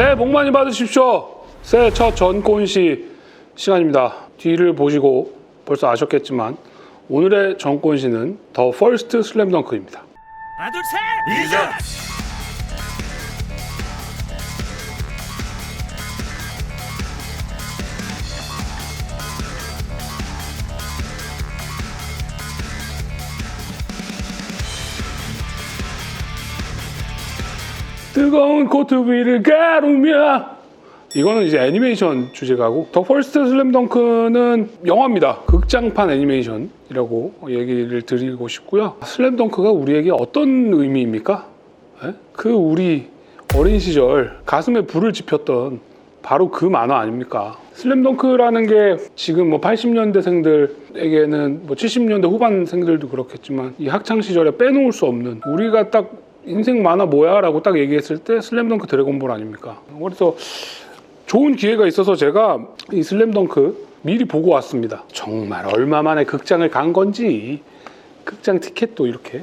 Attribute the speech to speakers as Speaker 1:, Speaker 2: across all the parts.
Speaker 1: 새해 복 많이 받으십시오. 새해 첫 전권시 시간입니다. 뒤를 보시고 벌써 아셨겠지만 오늘의 전권시는 더 퍼스트 슬램덩크입니다.
Speaker 2: 하나 둘 셋 이자
Speaker 1: 뜨거운 코트 위를 가르며 이거는 이제 애니메이션 주제가고 더 퍼스트 슬램덩크는 영화입니다. 극장판 애니메이션이라고 얘기를 드리고 싶고요. 슬램덩크가 우리에게 어떤 의미입니까? 예? 그 우리 어린 시절 가슴에 불을 지폈던 바로 그 만화 아닙니까? 슬램덩크라는 게 지금 뭐 80년대생들에게는 뭐 70년대 후반생들도 그렇겠지만 이 학창 시절에 빼놓을 수 없는 우리가 딱 인생 만화 뭐야 라고 딱 얘기했을 때 슬램덩크 드래곤볼 아닙니까? 그래서 좋은 기회가 있어서 제가 이 슬램덩크 미리 보고 왔습니다. 정말 얼마 만에 극장을 간 건지 극장 티켓도 이렇게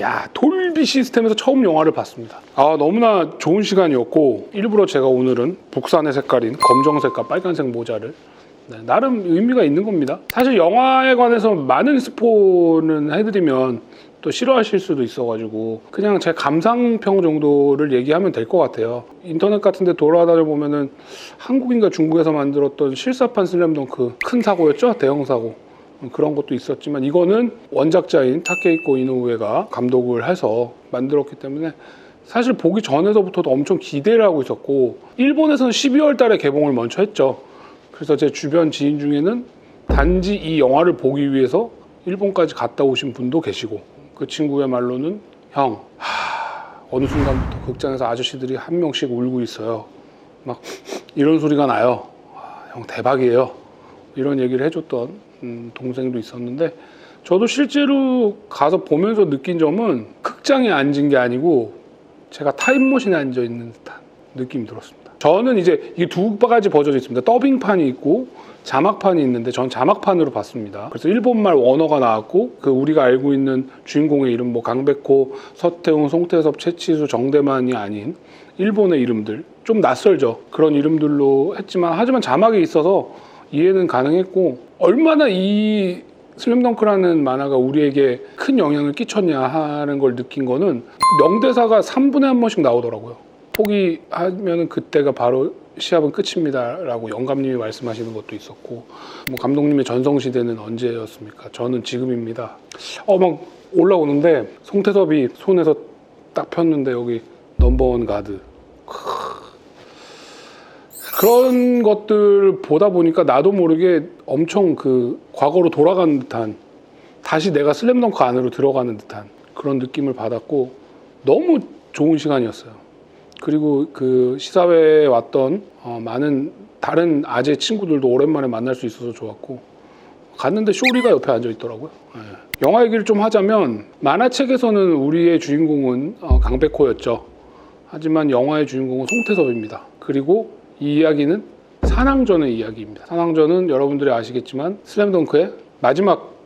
Speaker 1: 야 돌비 시스템에서 처음 영화를 봤습니다. 아 너무나 좋은 시간이었고 일부러 제가 오늘은 북산의 색깔인 검정색과 빨간색 모자를 네, 나름 의미가 있는 겁니다. 사실 영화에 관해서 많은 스포는 해드리면 또 싫어하실 수도 있어가지고 그냥 제 감상평 정도를 얘기하면 될 것 같아요. 인터넷 같은데 돌아다녀 보면은 한국인가 중국에서 만들었던 실사판 슬램덩크 큰 사고였죠, 대형 사고. 그런 것도 있었지만 이거는 원작자인 타케이코 이노우에가 감독을 해서 만들었기 때문에 사실 보기 전에서부터도 엄청 기대를 하고 있었고 일본에서는 12월 달에 개봉을 먼저 했죠. 그래서 제 주변 지인 중에는 단지 이 영화를 보기 위해서 일본까지 갔다 오신 분도 계시고 그 친구의 말로는 형 하, 어느 순간부터 극장에서 아저씨들이 한 명씩 울고 있어요. 막 이런 소리가 나요. 와, 형 대박이에요. 이런 얘기를 해줬던 음, 동생도 있었는데 저도 실제로 가서 보면서 느낀 점은 극장에 앉은 게 아니고 제가 타임머신에 앉아 있는 듯한 느낌이 들었습니다. 저는 이제 이게 두 가지 버전이 있습니다. 더빙판이 있고 자막판이 있는데 전 자막판으로 봤습니다. 그래서 일본말 원어가 나왔고 그 우리가 알고 있는 주인공의 이름 뭐 강백호, 서태웅, 송태섭, 최치수, 정대만이 아닌 일본의 이름들 좀 낯설죠. 그런 이름들로 했지만 하지만 자막이 있어서 이해는 가능했고 얼마나 이 슬램덩크라는 만화가 우리에게 큰 영향을 끼쳤냐 하는 걸 느낀 거는 명대사가 3분에 한 번씩 나오더라고요. 포기하면 그때가 바로 시합은 끝입니다라고 영감님이 말씀하시는 것도 있었고 뭐 감독님의 전성시대는 언제였습니까? 저는 지금입니다. 어 막 올라오는데 송태섭이 손에서 딱 폈는데 여기 넘버원 가드 그런 것들 보다 보니까 나도 모르게 엄청 그 과거로 돌아가는 듯한 다시 내가 슬램덩크 안으로 들어가는 듯한 그런 느낌을 받았고 너무 좋은 시간이었어요. 그리고 그 시사회에 왔던 어, 많은 다른 아재 친구들도 오랜만에 만날 수 있어서 좋았고 갔는데 쇼리가 옆에 앉아 있더라고요. 예. 영화 얘기를 좀 하자면 만화책에서는 우리의 주인공은 어, 강백호였죠. 하지만 영화의 주인공은 송태섭입니다. 그리고 이 이야기는 산왕전의 이야기입니다. 산왕전은 여러분들이 아시겠지만 슬램덩크의 마지막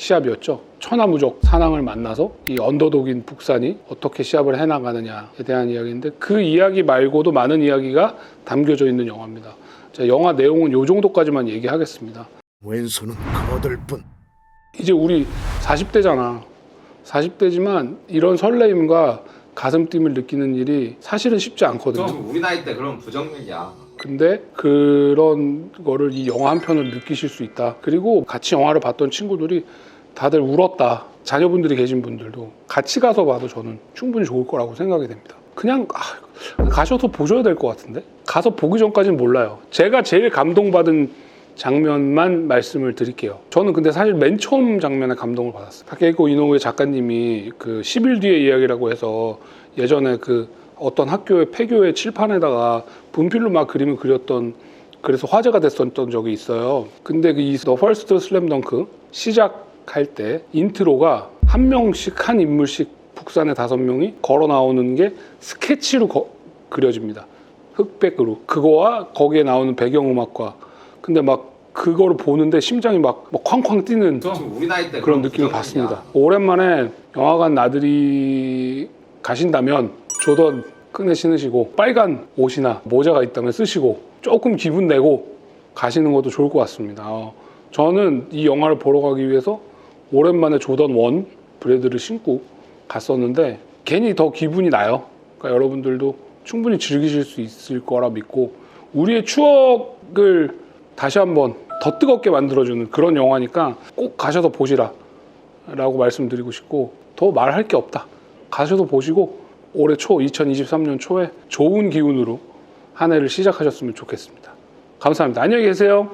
Speaker 1: 시합이었죠. 천하무적 산왕을 만나서 이 언더독인 북산이 어떻게 시합을 해나가느냐에 대한 이야기인데 그 이야기 말고도 많은 이야기가 담겨져 있는 영화입니다. 자, 영화 내용은 이 정도까지만 얘기하겠습니다.
Speaker 3: 왼손은 거들 뿐
Speaker 1: 이제 우리 40대잖아. 40대지만 이런 설레임과 가슴 뛴을 느끼는 일이 사실은 쉽지 않거든요.
Speaker 4: 좀 우리 나이 때 그런 부정맥이야.
Speaker 1: 근데 그런 거를 이 영화 한 편을 느끼실 수 있다. 그리고 같이 영화를 봤던 친구들이 다들 울었다. 자녀분들이 계신 분들도 같이 가서 봐도 저는 충분히 좋을 거라고 생각이 됩니다. 그냥 아, 가셔서 보셔야 될 것 같은데 가서 보기 전까지는 몰라요. 제가 제일 감동받은 장면만 말씀을 드릴게요. 저는 근데 사실 맨 처음 장면에 감동을 받았어요. 타케이코 이노우의 작가님이 그 10일 뒤의 이야기라고 해서 예전에 그 어떤 학교의 폐교의 칠판에다가 분필로 막 그림을 그렸던 그래서 화제가 됐었던 적이 있어요. 근데 그이 The First Slam Dunk 시작할 때 인트로가 한 명씩 한 인물씩 북산의 다섯 명이 걸어 나오는 게 스케치로 거- 그려집니다. 흑백으로 그거와 거기에 나오는 배경음악과 근데 막 그거를 보는데 심장이 막, 막 쾅쾅 뛰는 그런 느낌을. 받습니다. 오랜만에 영화관 나들이 가신다면 조던 끈에 신으시고 빨간 옷이나 모자가 있다면 쓰시고 조금 기분 내고 가시는 것도 좋을 것 같습니다. 어, 저는 이 영화를 보러 가기 위해서 오랜만에 조던 원 브레드를 신고 갔었는데 괜히 더 기분이 나요. 그러니까 여러분들도 충분히 즐기실 수 있을 거라 믿고 우리의 추억을 다시 한번 더 뜨겁게 만들어주는 그런 영화니까 꼭 가셔서 보시라 라고 말씀드리고 싶고 더 말할 게 없다. 가셔서 보시고 올해 초 2023년 초에 좋은 기운으로 한 해를 시작하셨으면 좋겠습니다. 감사합니다. 안녕히 계세요.